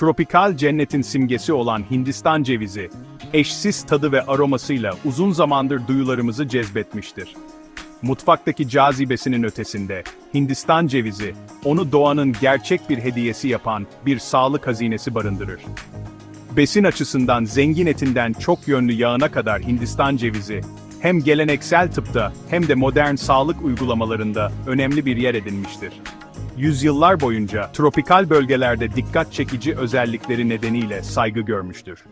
Tropikal cennetin simgesi olan Hindistan cevizi, eşsiz tadı ve aromasıyla uzun zamandır duyularımızı cezbetmiştir. Mutfaktaki cazibesinin ötesinde, Hindistan cevizi, onu doğanın gerçek bir hediyesi yapan bir sağlık hazinesi barındırır. Besin açısından zengin etinden çok yönlü yağına kadar Hindistan cevizi, hem geleneksel tıpta hem de modern sağlık uygulamalarında önemli bir yer edinmiştir. Yüzyıllar boyunca tropikal bölgelerde dikkat çekici özellikleri nedeniyle saygı görmüştür.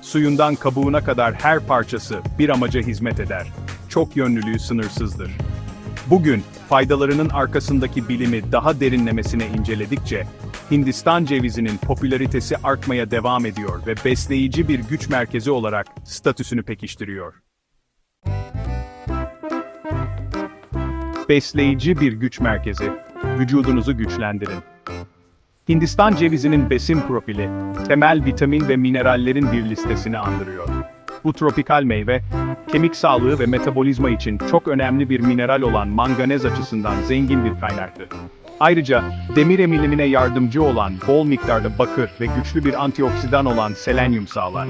Suyundan kabuğuna kadar her parçası bir amaca hizmet eder. Çok yönlülüğü sınırsızdır. Bugün, faydalarının arkasındaki bilimi daha derinlemesine inceledikçe, Hindistan cevizinin popülaritesi artmaya devam ediyor ve besleyici bir güç merkezi olarak statüsünü pekiştiriyor. Besleyici bir güç merkezi, vücudunuzu güçlendirin. Hindistan cevizinin besin profili, temel vitamin ve minerallerin bir listesini andırıyor. Bu tropikal meyve, kemik sağlığı ve metabolizma için çok önemli bir mineral olan manganez açısından zengin bir kaynaktır. Ayrıca, demir emilimine yardımcı olan bol miktarda bakır ve güçlü bir antioksidan olan selenyum sağlar.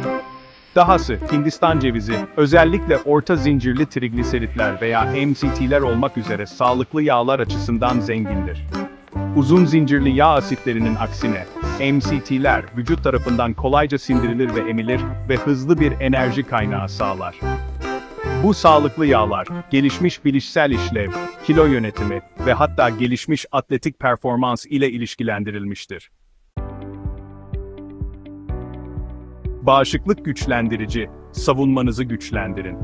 Dahası, Hindistan cevizi, özellikle orta zincirli trigliseritler veya MCT'ler olmak üzere sağlıklı yağlar açısından zengindir. Uzun zincirli yağ asitlerinin aksine, MCT'ler vücut tarafından kolayca sindirilir ve emilir ve hızlı bir enerji kaynağı sağlar. Bu sağlıklı yağlar, gelişmiş bilişsel işlev, kilo yönetimi ve hatta gelişmiş atletik performans ile ilişkilendirilmiştir. Bağışıklık güçlendirici, savunmanızı güçlendirin.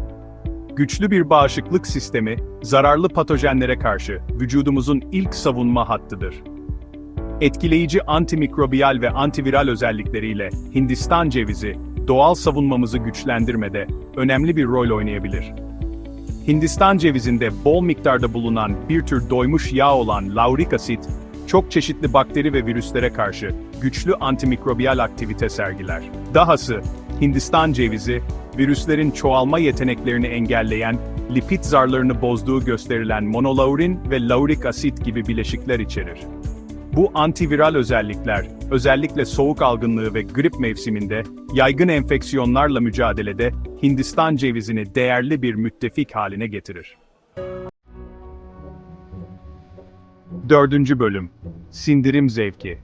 Güçlü bir bağışıklık sistemi, zararlı patojenlere karşı vücudumuzun ilk savunma hattıdır. Etkileyici antimikrobiyal ve antiviral özellikleriyle Hindistan cevizi, doğal savunmamızı güçlendirmede önemli bir rol oynayabilir. Hindistan cevizinde bol miktarda bulunan bir tür doymuş yağ olan laurik asit, çok çeşitli bakteri ve virüslere karşı güçlü antimikrobiyal aktivite sergiler. Dahası, Hindistan cevizi, virüslerin çoğalma yeteneklerini engelleyen, lipid zarlarını bozduğu gösterilen monolaurin ve laurik asit gibi bileşikler içerir. Bu antiviral özellikler, özellikle soğuk algınlığı ve grip mevsiminde, yaygın enfeksiyonlarla mücadelede Hindistan cevizini değerli bir müttefik haline getirir. Dördüncü bölüm. Sindirim zevki.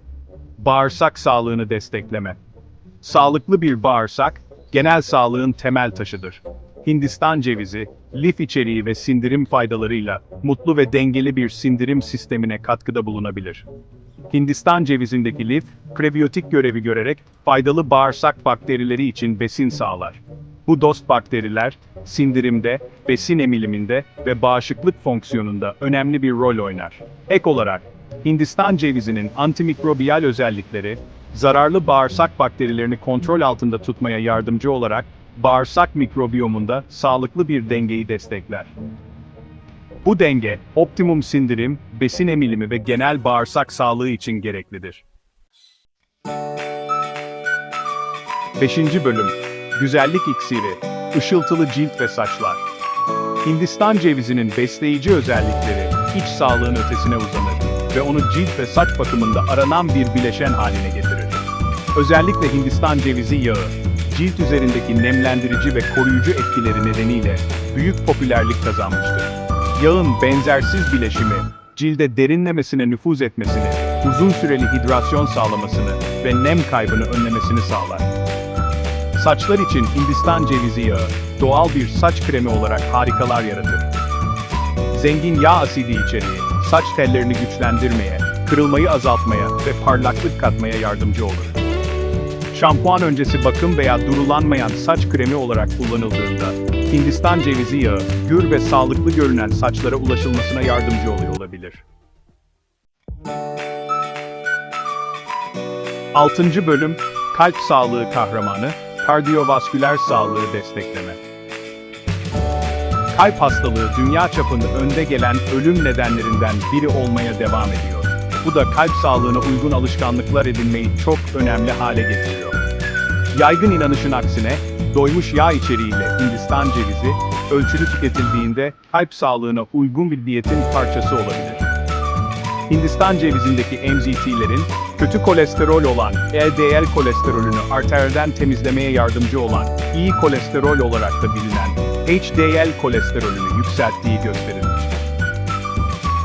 Bağırsak sağlığını destekleme. Sağlıklı bir bağırsak, genel sağlığın temel taşıdır. Hindistan cevizi, lif içeriği ve sindirim faydalarıyla mutlu ve dengeli bir sindirim sistemine katkıda bulunabilir. Hindistan cevizindeki lif, prebiyotik görevi görerek faydalı bağırsak bakterileri için besin sağlar. Bu dost bakteriler, sindirimde, besin emiliminde ve bağışıklık fonksiyonunda önemli bir rol oynar. Ek olarak, Hindistan cevizinin antimikrobiyal özellikleri, zararlı bağırsak bakterilerini kontrol altında tutmaya yardımcı olarak, bağırsak mikrobiyomunda sağlıklı bir dengeyi destekler. Bu denge, optimum sindirim, besin emilimi ve genel bağırsak sağlığı için gereklidir. 5. Bölüm Güzellik iksiri, ışıltılı cilt ve saçlar. Hindistan cevizinin besleyici özellikleri, iç sağlığın ötesine uzanır ve onu cilt ve saç bakımında aranan bir bileşen haline getirir. Özellikle Hindistan cevizi yağı, cilt üzerindeki nemlendirici ve koruyucu etkileri nedeniyle büyük popülerlik kazanmıştır. Yağın benzersiz bileşimi, cilde derinlemesine nüfuz etmesini, uzun süreli hidrasyon sağlamasını ve nem kaybını önlemesini sağlar. Saçlar için Hindistan cevizi yağı, doğal bir saç kremi olarak harikalar yaratır. Zengin yağ asidi içeriği, saç tellerini güçlendirmeye, kırılmayı azaltmaya ve parlaklık katmaya yardımcı olur. Şampuan öncesi bakım veya durulanmayan saç kremi olarak kullanıldığında, Hindistan cevizi yağı, gür ve sağlıklı görünen saçlara ulaşılmasına yardımcı oluyor olabilir. 6. Bölüm, Kalp Sağlığı Kahramanı, Kardiyovasküler Sağlığı Destekleme. Kalp hastalığı dünya çapında önde gelen ölüm nedenlerinden biri olmaya devam ediyor. Bu da kalp sağlığına uygun alışkanlıklar edinmeyi çok önemli hale getiriyor. Yaygın inanışın aksine, doymuş yağ içeriğiyle Hindistan cevizi, ölçülü tüketildiğinde kalp sağlığına uygun bir diyetin parçası olabilir. Hindistan cevizindeki MZT'lerin, kötü kolesterol olan LDL kolesterolünü arterden temizlemeye yardımcı olan iyi kolesterol olarak da bilinen HDL kolesterolünü yükselttiği gösterilmiş.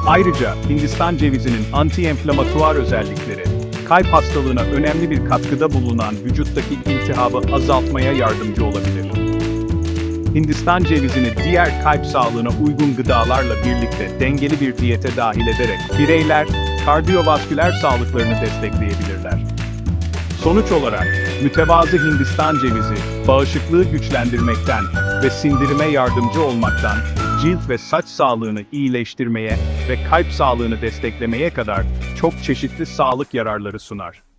Ayrıca Hindistan cevizinin anti-enflamatuar özellikleri, kalp hastalığına önemli bir katkıda bulunan vücuttaki iltihabı azaltmaya yardımcı olabilir. Hindistan cevizini diğer kalp sağlığına uygun gıdalarla birlikte dengeli bir diyete dahil ederek bireyler kardiyovasküler sağlıklarını destekleyebilirler. Sonuç olarak, mütevazı Hindistan cevizi, bağışıklığı güçlendirmekten ve sindirime yardımcı olmaktan, cilt ve saç sağlığını iyileştirmeye ve kalp sağlığını desteklemeye kadar çok çeşitli sağlık yararları sunar.